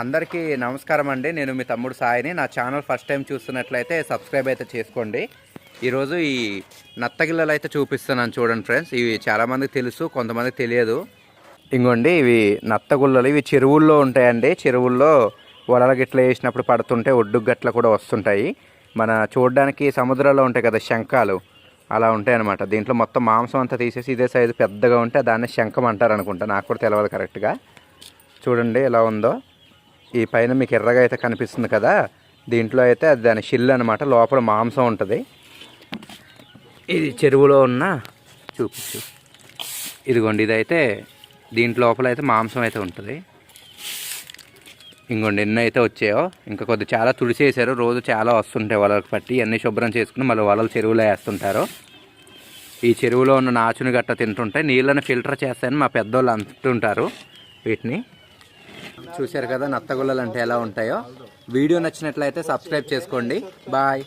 అందరికీ నమస్కారం అండి. నేను మీ తమ్ముడు సాయిని. నా ఛానల్ ఫస్ట్ టైం చూస్తున్నట్లయితే సబ్స్క్రైబ్ అయితే చేసుకోండి. ఈరోజు ఈ నత్తగిల్లలు అయితే చూపిస్తున్నాను చూడండి ఫ్రెండ్స్. ఇవి చాలామందికి తెలుసు కొంతమందికి తెలియదు. ఇంకోండి ఇవి నత్తగుల్లలు. ఇవి చెరువుల్లో ఉంటాయండి. చెరువుల్లో వలల గిట్ల వేసినప్పుడు పడుతుంటే ఒడ్డు గట్ల కూడా వస్తుంటాయి. మన చూడడానికి సముద్రంలో ఉంటాయి కదా శంఖాలు. అలా ఉంటాయి అనమాట దీంట్లో మొత్తం మాంసం అంతా తీసేసి ఇదే సైజు పెద్దగా ఉంటే దాన్ని శంఖం అంటారు అనుకుంటా నాకు కూడా తెలియదు కరెక్ట్గా. చూడండి ఎలా ఉందో. ఈ పైన మీకు ఎర్రగా అయితే కనిపిస్తుంది కదా దీంట్లో అయితే అది దాని షిల్ అనమాట లోపల మాంసం ఉంటుంది. ఇది చెరువులో ఉన్న చూపించు. ఇదిగోండి ఇదైతే దీంట్ లోపల అయితే మాంసం అయితే ఉంటుంది. ఇంకోండి ఎన్ని అయితే వచ్చాయో ఇంకా కొద్ది చాలా తుడిచేసారు రోజు చాలా వస్తుంటాయి వలలకు పట్టి అన్ని శుభ్రం చేసుకుని మళ్ళీ వలలు చెరువులో వేస్తుంటారు. ఈ చెరువులో ఉన్న నాచుని గట్ట తింటుంటే నీళ్ళని ఫిల్టర్ చేస్తాయని మా పెద్దోళ్ళు అంటుంటారు వీటిని. చూశారు కదా నత్తగుల్లలు అంటే ఎలా ఉంటాయో. వీడియో నచ్చినట్లయితే సబ్స్క్రైబ్ చేసుకోండి. బాయ్.